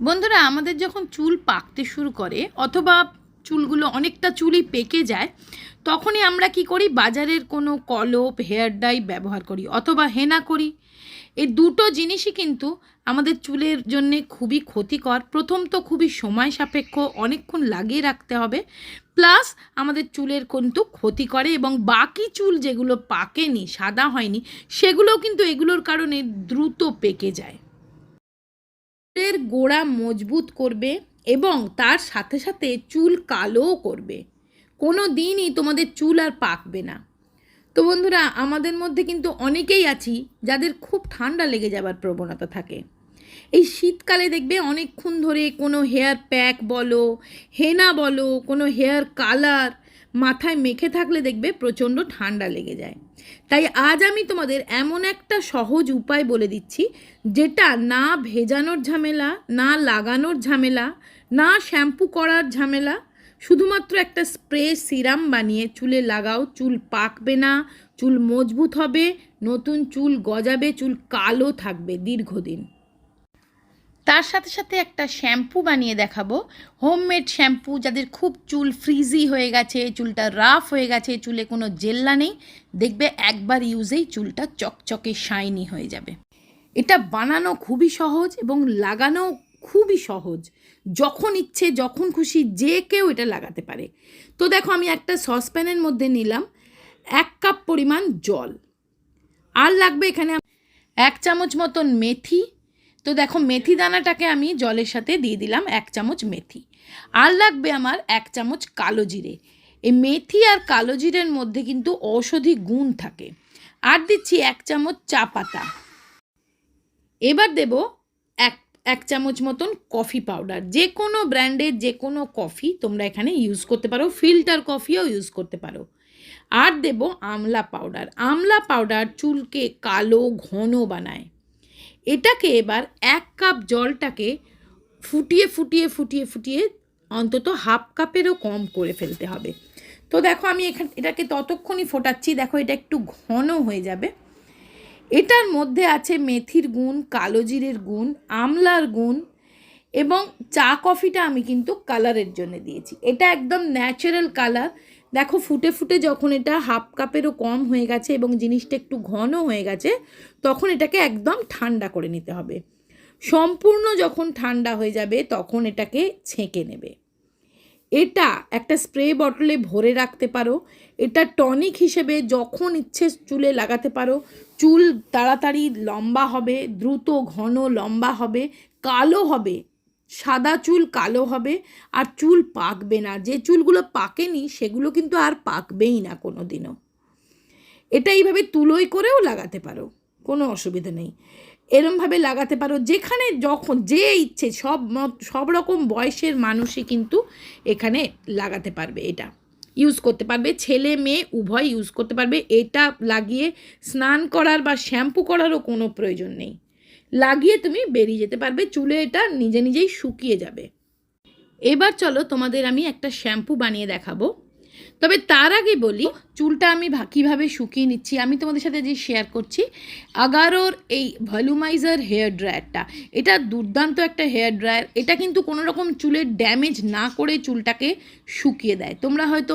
বন্ধুরা, আমাদের যখন চুল পাকতে শুরু করে, অথবা চুলগুলো অনেকটা চুলই পেকে যায়, তখনই আমরা কি করি? বাজারের কোনো কলপ, হেয়ার ডাই ব্যবহার করি, অথবা হেনা করি। এই দুটো জিনিসই কিন্তু আমাদের চুলের জন্যে খুবই ক্ষতিকর। প্রথম তো খুবই সময় সাপেক্ষ, অনেকক্ষণ লাগিয়ে রাখতে হবে। প্লাস আমাদের চুলের কিন্তু ক্ষতি করে এবং বাকি চুল যেগুলো পাকেনি, সাদা হয়নি, সেগুলোও কিন্তু এগুলোর কারণে দ্রুত পেকে যায়। চুলের গোড়া মজবুত করবে এবং তার সাথে সাথে চুল কালোও করবে। কোনো দিনই তোমাদের চুল আর পাকবে না। তো বন্ধুরা, আমাদের মধ্যে কিন্তু অনেকেই আছি যাদের খুব ঠান্ডা লেগে যাবার প্রবণতা থাকে। এই শীতকালে দেখবে অনেকক্ষণ ধরে কোনো হেয়ার প্যাক বলো, হেনা বলো, কোনো হেয়ার কালার মাথায় মেখে থাকলে দেখবে প্রচণ্ড ঠান্ডা লেগে যায়। তাই আজ আমি তোমাদের এমন একটা সহজ উপায় বলে দিচ্ছি, যেটা না ভেজানোর ঝামেলা, না লাগানোর ঝামেলা, না শ্যাম্পু করার ঝামেলা, শুধুমাত্র একটা স্প্রে সিরাম বানিয়ে চুলে লাগাও, চুল পাকবে না, চুল মজবুত হবে, নতুন চুল গজাবে, চুল কালো থাকবে দীর্ঘদিন। তার সাথে সাথে একটা শ্যাম্পু বানিয়ে দেখাবো। হোমমেড শ্যাম্পু, যাদের খুব চুল ফ্রিজি হয়ে গেছে, চুলটা রাফ হয়ে গেছে, চুলে কোনো জেল্লা নেই। দেখবে একবার ইউজেই চুলটা চকচকে শাইনি হয়ে যাবে। এটা বানানো খুবই সহজ এবং লাগানো খুবই সহজ। যখন ইচ্ছে, যখন খুশি যে কেউ এটা লাগাতে পারে। তো দেখো, আমি একটা সসপ্যানের মধ্যে নিলাম এক কাপ পরিমাণ জল। আর লাগবে এখানে এক চামচ মতন মেথি তো দেখো, মেথি দানাটাকে আমি জলের সাথে দিয়ে দিলাম এক চামচ মেথি। আর লাগবে আমার এক চামচ কালো জিরে। এই মেথি আর কালো জিরের মধ্যে কিন্তু ঔষধি গুণ থাকে। আর দিচ্ছি এক চামচ চা পাতা। এবার দেব এক এক চামচ মতন কফি পাউডার। যে কোনো ব্র্যান্ডের যে কোনো কফি তোমরা এখানে ইউজ করতে পারো। ফিল্টার কফিও ইউজ করতে পারো। আর দেব আমলা পাউডার। আমলা পাউডার চুলকে কালো, ঘন বানায়। এটাকে এবার এক কাপ জলটাকে ফুটিয়ে ফুটিয়ে ফুটিয়ে ফুটিয়ে অন্তত হাফ কাপেরও কম করে ফেলতে হবে। তো দেখো আমি এখান, এটাকে ততক্ষণই ফোটাচ্ছি। দেখো এটা একটু ঘন হয়ে যাবে। এটার মধ্যে আছে মেথির গুণ, কালো জিরের গুণ, আমলার গুণ এবং চা কফিটা আমি কিন্তু কালারের জন্য দিয়েছি। এটা একদম ন্যাচারাল কালার। দেখো ফুটে ফুটে যখন এটা হাফ কাপেরও কম হয়ে গেছে এবং জিনিসটা একটু ঘন হয়ে গেছে, তখন এটাকে একদম ঠান্ডা করে নিতে হবে। সম্পূর্ণ যখন ঠান্ডা হয়ে যাবে, তখন এটাকে ছেঁকে নেবে। এটা একটা স্প্রে বটলে ভরে রাখতে পারো। এটা টনিক হিসেবে যখন ইচ্ছে চুলে লাগাতে পারো, চুল তাড়াতাড়ি লম্বা হবে, দ্রুত ঘন লম্বা হবে, কালো হবে সাদা চুল কালো হবে আর চুল পাকবে না। যে চুলগুলো পাকেনি, সেগুলো কিন্তু আর পাকবেই না কোনো দিনও এটা এইভাবে তুলোই করেও লাগাতে পারো, কোনো অসুবিধা নেই। এরমভাবে লাগাতে পারো, যেখানে যখন যে ইচ্ছে, সব সব রকম বয়সের মানুষই কিন্তু এখানে লাগাতে পারবে এটা। ইউজ করতে পারবে, ছেলে মেয়ে উভয় ইউজ করতে পারবে। এটা লাগিয়ে স্নান করার বা শ্যাম্পু করারও কোনো প্রয়োজন নেই। লাগিয়ে তুমি বেরিয়ে যেতে পারবে, চুলে এটা নিজে নিজেই শুকিয়ে যাবে। এবার চলো তোমাদের আমি একটা শ্যাম্পু বানিয়ে দেখাবো। তবে তার আগে বলি, চুলটা আমি কীভাবে শুকিয়ে নিচ্ছি, আমি তোমাদের সাথে যে শেয়ার করছি, আগারোর এই ভলিউমাইজার হেয়ার ড্রায়ারটা এটা দুর্দান্ত একটা হেয়ার ড্রায়ার এটা কিন্তু কোনো রকম চুলের ড্যামেজ না করে চুলটাকে শুকিয়ে দেয়। তোমরা হয়তো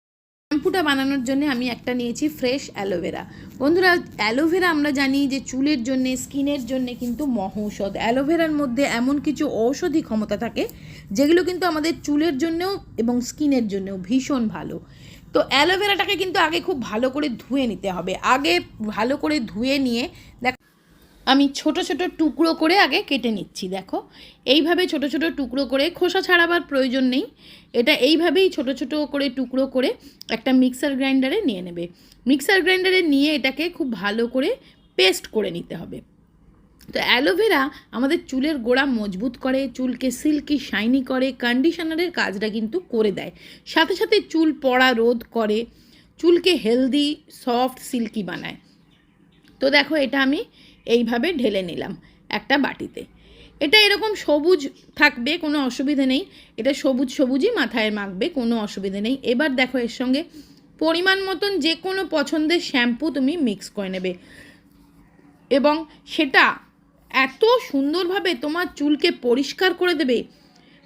শ্যাম্পুটা বানানোর জন্য আমি একটা নিয়েছি ফ্রেশ অ্যালোভেরা। বন্ধুরা, অ্যালোভেরা আমরা জানি যে চুলের জন্য, স্কিনের জন্য কিন্তু মহৌষধ অ্যালোভেরার মধ্যে এমন কিছু ঔষধি ক্ষমতা থাকে, যেগুলো কিন্তু আমাদের চুলের জন্যও এবং স্কিনের জন্যও ভীষণ ভালো। তো অ্যালোভেরাটাকে কিন্তু আগে খুব ভালো করে ধুয়ে নিতে হবে। আগে ভালো করে ধুয়ে নিয়ে দেখ আমি ছোট ছোট টুকরো করে আগে কেটে নিচ্ছি, দেখো। এইভাবে ছোট ছোট টুকরো করে, খোসা ছাড়াবার প্রয়োজন নেই। এটা এইভাবেই ছোট ছোট করে টুকরো করে একটা মিক্সার গ্রাইন্ডারে নিয়ে নেবে। মিক্সার গ্রাইন্ডারে নিয়ে এটাকে খুব ভালো করে পেস্ট করে নিতে হবে। তো অ্যালোভেরা আমাদের চুলের গোড়া মজবুত করে, চুলকে সিল্কি, শাইনি করে, কন্ডিশনারের কাজটা কিন্তু করে দেয়। সাথে সাথে চুল পড়া রোধ করে, চুলকে হেলদি, সফট, সিল্কি বানায়। তো দেখো, এটা আমি এইভাবে ঢেলে নিলাম একটা বাটিতে। এটা এরকম সবুজ থাকবে, কোনো অসুবিধে নেই। এটা সবুজ সবুজই মাথায় মাখবে, কোনো অসুবিধে নেই। এবার দেখো এর সঙ্গে পরিমাণ মতন যে কোনো পছন্দের শ্যাম্পু তুমি মিক্স করে নেবে। এবং সেটা এত সুন্দরভাবে তোমার চুলকে পরিষ্কার করে দেবে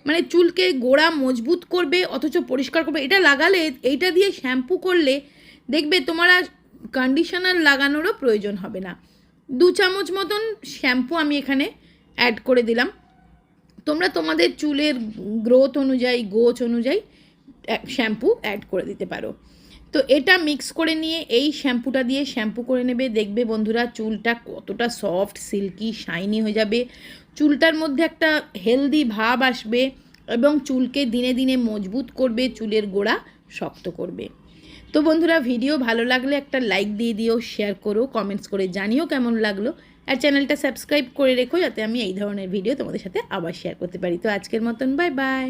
মানে চুলকে গোড়া মজবুত করবে, অথচ পরিষ্কার করবে। এটা লাগালে, এইটা দিয়ে শ্যাম্পু করলে দেখবে তোমার আর কন্ডিশনার লাগানোরও প্রয়োজন হবে না। দু চামচ মতন শ্যাম্পু আমি এখানে অ্যাড করে দিলাম। তোমরা তোমাদের চুলের গ্রোথ অনুযায়ী, গোছ অনুযায়ী শ্যাম্পু অ্যাড করে দিতে পারো। তো এটা মিক্স করে নিয়ে এই শ্যাম্পুটা দিয়ে শ্যাম্পু করে নেবে। দেখবে বন্ধুরা, চুলটা কতটা সফট সিল্কি শাইনি হয়ে যাবে। চুলটার মধ্যে একটা হেলদি ভাব আসবে এবং চুলকে দিনে দিনে মজবুত করবে, চুলের গোড়া শক্ত করবে। তো বন্ধুরা ভিডিও ভালো লাগলে একটা লাইক দিয়ে দিও শেয়ার করো কমেন্টস করে জানিও কেমন লাগল। আর চ্যানেলটা সাবস্ক্রাইব করে রেখো যাতে আমি এই ধরনের ভিডিও তোমাদের সাথে আবার শেয়ার করতে পারি। তো আজকের মতন বাই বাই